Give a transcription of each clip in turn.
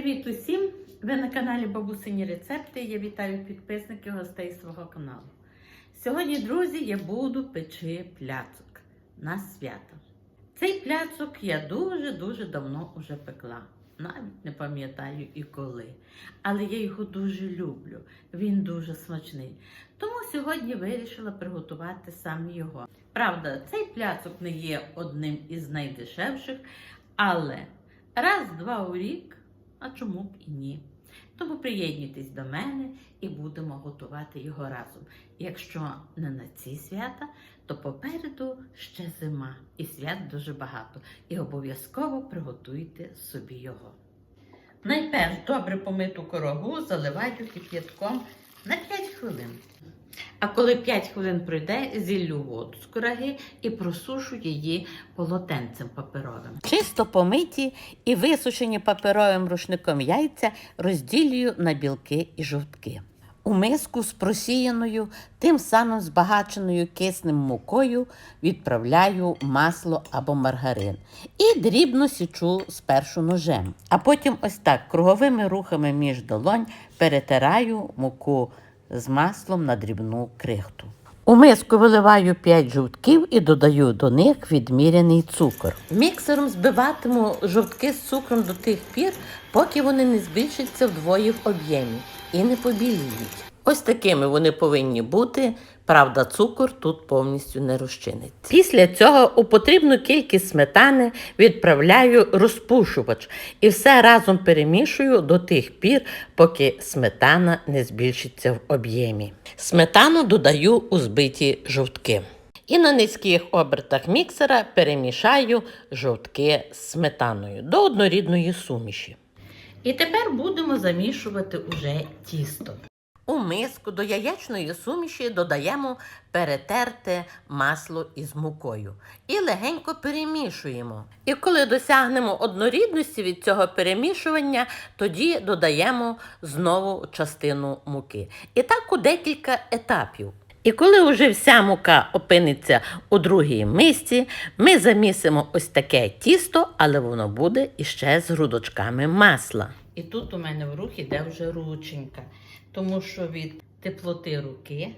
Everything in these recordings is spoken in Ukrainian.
Привіт усім! Ви на каналі Бабусині Рецепти. Я вітаю підписників гостей свого каналу. Сьогодні, друзі, я буду печи пляцок на свято. Цей пляцок я дуже-дуже давно уже пекла. Навіть не пам'ятаю і коли. Але я його дуже люблю. Він дуже смачний. Тому сьогодні вирішила приготувати саме його. Правда, цей пляцок не є одним із найдешевших, але раз-два у рік, а чому б і ні. Тому приєднуйтесь до мене і будемо готувати його разом. Якщо не на ці свята, то попереду ще зима і свят дуже багато. І обов'язково приготуйте собі його. Найперш добре помиту корогу заливаю кип'ятком на 5 хвилин. А коли 5 хвилин пройде, зіллю воду з кураги і просушу її полотенцем паперовим. Чисто помиті і висушені паперовим рушником яйця розділюю на білки і жовтки. У миску з просіяною, тим самим збагаченою киснем мукою відправляю масло або маргарин і дрібно січу спершу ножем. А потім ось так круговими рухами між долонь перетираю муку з маслом на дрібну крихту. У миску виливаю 5 жовтків і додаю до них відміряний цукор. Міксером збиватиму жовтки з цукром до тих пір, поки вони не збільшаться вдвоє в об'ємі і не побіліють. Ось такими вони повинні бути. Правда, цукор тут повністю не розчиниться. Після цього у потрібну кількість сметани відправляю розпушувач і все разом перемішую до тих пір, поки сметана не збільшиться в об'ємі. Сметану додаю у збиті жовтки. І на низьких обертах міксера перемішаю жовтки з сметаною до однорідної суміші. І тепер будемо замішувати уже тісто. У миску до яєчної суміші додаємо перетерте масло із мукою і легенько перемішуємо. І коли досягнемо однорідності від цього перемішування, тоді додаємо знову частину муки. І так у декілька етапів. І коли вже вся мука опиниться у другій мисці, ми замісимо ось таке тісто, але воно буде іще з грудочками масла. І тут у мене в рух іде вже рученька, тому що від теплоти руки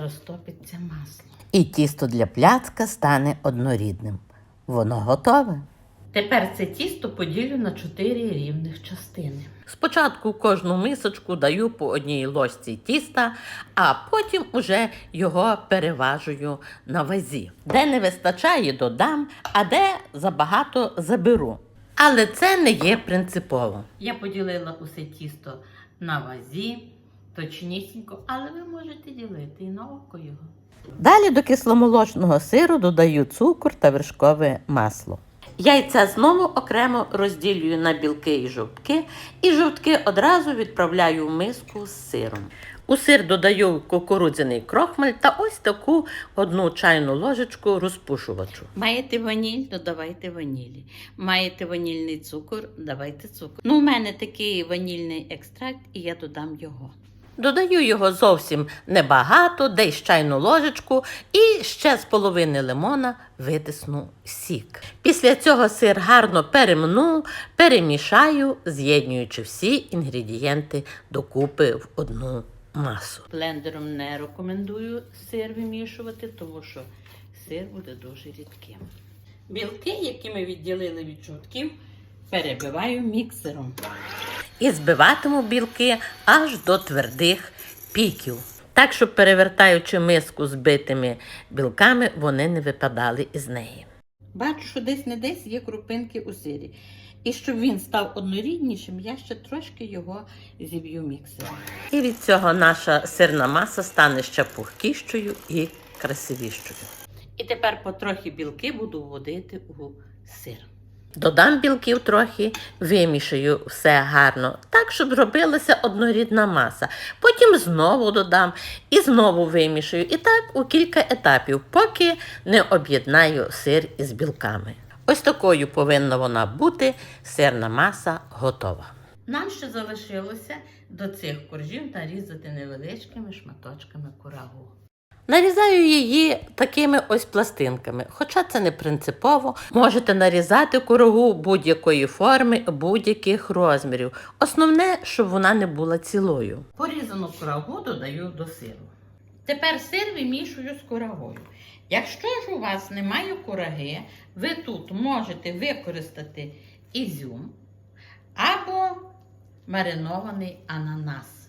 розтопиться масло. І тісто для пляцка стане однорідним. Воно готове. Тепер це тісто поділю на 4 рівних частини. Спочатку в кожну мисочку даю по одній ложці тіста, а потім уже його переважую на вазі. Де не вистачає, додам, а де забагато заберу. Але це не є принципово. Я поділила усе тісто на вазі, точнісінько, але ви можете ділити і на око його. Далі до кисломолочного сиру додаю цукор та вершкове масло. Яйця знову окремо розділюю на білки і жовтки, і жовтки одразу відправляю в миску з сиром. У сир додаю кукурудзяний крохмаль та ось таку одну чайну ложечку розпушувачу. Маєте ваніль, додавайте ванілі. Маєте ванільний цукор, давайте цукор. Ну, у мене такий ванільний екстракт, і я додам його. Додаю його зовсім небагато, десь чайну ложечку і ще з половини лимона витисну сік. Після цього сир гарно перемну, перемішаю, з'єднуючи всі інгредієнти докупи в одну масу. Блендером не рекомендую сир вимішувати, тому що сир буде дуже рідким. Білки, які ми відділили від жовтків, перебиваю міксером. І збиватиму білки аж до твердих піків. Так, щоб перевертаючи миску з битими білками, вони не випадали із неї. Бачу, що десь не десь є крупинки у сирі. І щоб він став одноріднішим, я ще трошки його зіб'ю міксером. І від цього наша сирна маса стане ще пухкішою і красивішою. І тепер потрохи білки буду вводити у сир. Додам білків трохи, вимішаю все гарно, так, щоб зробилася однорідна маса. Потім знову додам і знову вимішаю. І так у кілька етапів, поки не об'єднаю сир із білками. Ось такою повинна вона бути, сирна маса готова. Нам ще залишилося до цих коржів нарізати невеличкими шматочками курагу. Нарізаю її такими ось пластинками, хоча це не принципово. Можете нарізати курагу будь-якої форми, будь-яких розмірів. Основне, щоб вона не була цілою. Порізану курагу додаю до сиру. Тепер сир вимішую з курагою. Якщо ж у вас немає кураги, ви тут можете використати ізюм або маринований ананас.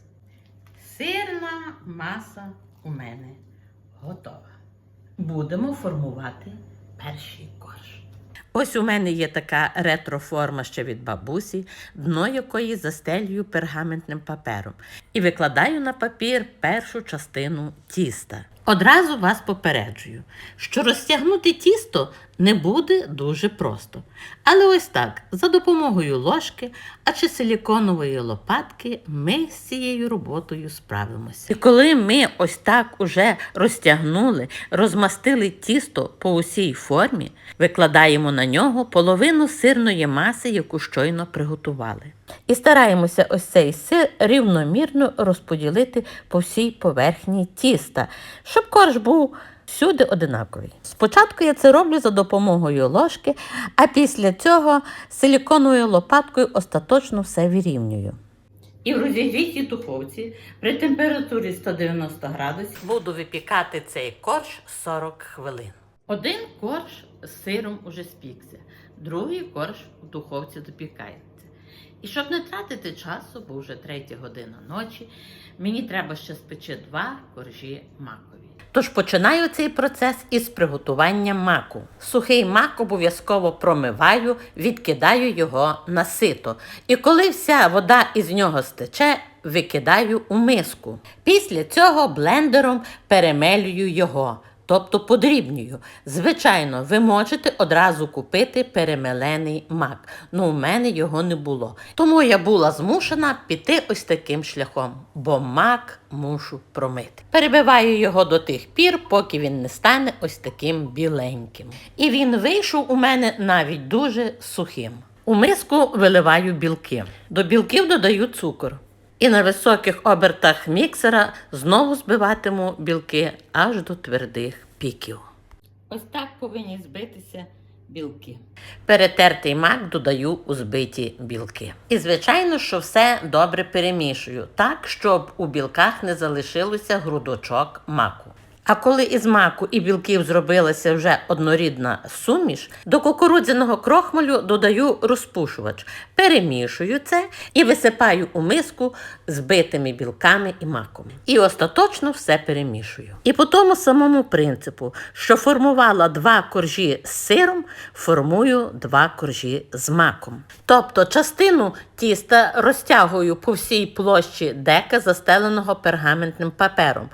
Сирна маса у мене готова. Будемо формувати перший корж. Ось у мене є така ретроформа ще від бабусі, дно якої застелюю пергаментним папером і викладаю на папір першу частину тіста. Одразу вас попереджую, що розтягнути тісто не буде дуже просто. Але ось так, за допомогою ложки, а чи силіконової лопатки, ми з цією роботою справимося. І коли ми ось так уже розтягнули, розмастили тісто по усій формі, викладаємо на нього половину сирної маси, яку щойно приготували. І стараємося ось цей сир рівномірно розподілити по всій поверхні тіста, щоб корж був всюди одинаковий. Спочатку я це роблю за допомогою ложки, а після цього силіконовою лопаткою остаточно все вирівнюю. І в розігрітій духовці при температурі 190 градусів Буду випікати цей корж 40 хвилин. один корж з сиром уже спікся, другий корж в духовці допікається. І щоб не тратити часу, бо вже третя година ночі, мені треба ще спечи два коржі макові. Тож починаю цей процес із приготування маку. Сухий мак обов'язково промиваю, відкидаю його на сито. І коли вся вода із нього стече, викидаю у миску. Після цього блендером перемелюю його. Тобто подрібнюю. Звичайно, ви можете одразу купити перемелений мак. Ну, у мене його не було. Тому я була змушена піти ось таким шляхом, бо мак мушу промити. Перебиваю його до тих пір, поки він не стане ось таким біленьким. І він вийшов у мене навіть дуже сухим. У миску виливаю білки. До білків додаю цукор. І на високих обертах міксера знову збиватиму білки аж до твердих піків. Ось так повинні збитися білки. Перетертий мак додаю у збиті білки. І звичайно, що все добре перемішую, так, щоб у білках не залишилося грудочок маку. А коли із маку і білків зробилася вже однорідна суміш, до кукурудзяного крохмалю додаю розпушувач, перемішую це і висипаю у миску збитими білками і маком. І остаточно все перемішую. І по тому самому принципу, що формувала два коржі з сиром, формую два коржі з маком. Тобто частину тіста розтягую по всій площі дека, застеленого пергаментним папером,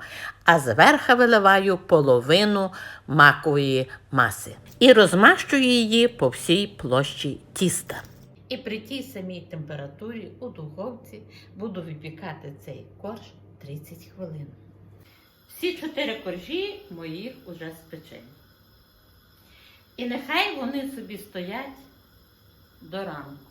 а зверху виливаю половину макової маси і розмащую її по всій площі тіста. І при тій самій температурі у духовці буду випікати цей корж 30 хвилин. Всі чотири коржі моїх уже спечені. І нехай вони собі стоять до ранку.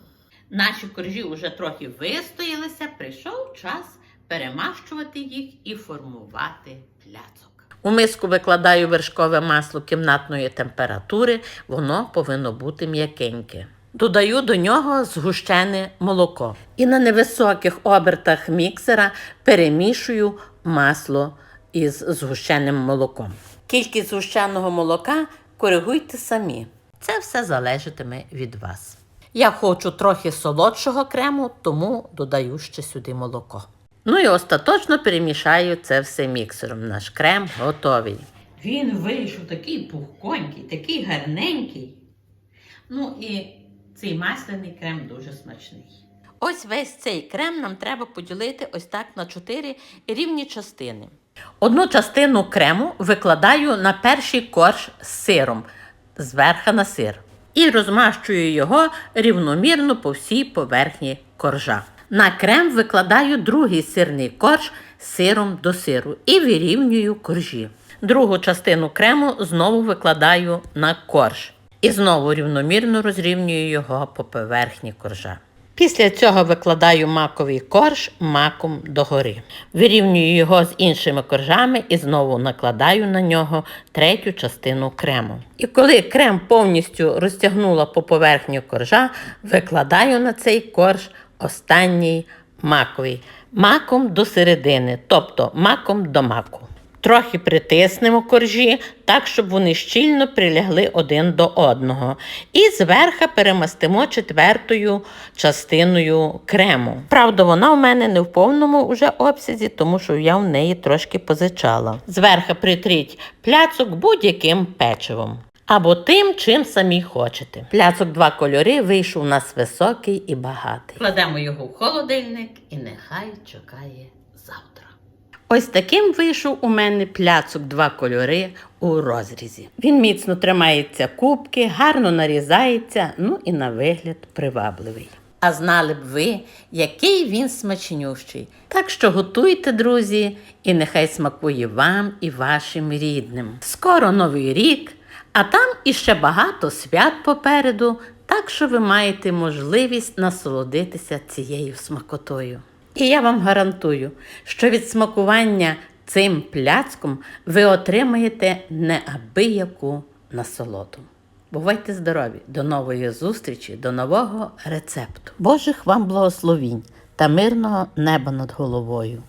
Наші коржі вже трохи вистоялися, прийшов час перемащувати їх і формувати пляцок. У миску викладаю вершкове масло кімнатної температури, воно повинно бути м'якеньке. Додаю до нього згущене молоко. І на невисоких обертах міксера перемішую масло із згущеним молоком. Кількість згущеного молока коригуйте самі. Це все залежатиме від вас. Я хочу трохи солодшого крему, тому додаю ще сюди молоко. Ну і остаточно перемішаю це все міксером. Наш крем готовий. Він вийшов такий пухконький, такий гарненький. Ну і цей масляний крем дуже смачний. Ось весь цей крем нам треба поділити ось так на чотири рівні частини. Одну частину крему викладаю на перший корж з сиром, зверху на сир. І розмащую його рівномірно по всій поверхні коржа. На крем викладаю другий сирний корж сиром до сиру і вирівнюю коржі. Другу частину крему знову викладаю на корж і знову рівномірно розрівнюю його по поверхні коржа. Після цього викладаю маковий корж маком догори. Вирівнюю його з іншими коржами і знову накладаю на нього третю частину крему. І коли крем повністю розтягнула по поверхні коржа, викладаю на цей корж останній маковий маком до середини, тобто маком до маку. Трохи притиснемо коржі так, щоб вони щільно прилягли один до одного. І зверху перемастимо четвертою частиною крему. Правда, вона в мене не в повному уже обсязі, тому що я в неї трошки позичала. Зверху притріть пляцок будь-яким печивом. Або тим, чим самі хочете. Пляцок два кольори вийшов у нас високий і багатий. Кладемо його в холодильник і нехай чекає завтра. Ось таким вийшов у мене пляцок два кольори у розрізі. Він міцно тримається кубки, гарно нарізається, ну і на вигляд привабливий. А знали б ви, який він смачнющий. Так що готуйте, друзі, і нехай смакує вам і вашим рідним. Скоро новий рік, а там іще багато свят попереду, так що ви маєте можливість насолодитися цією смакотою. І я вам гарантую, що від смакування цим пляцком ви отримаєте неабияку насолоду. Бувайте здорові! До нової зустрічі, до нового рецепту. Божих вам благословінь та мирного неба над головою.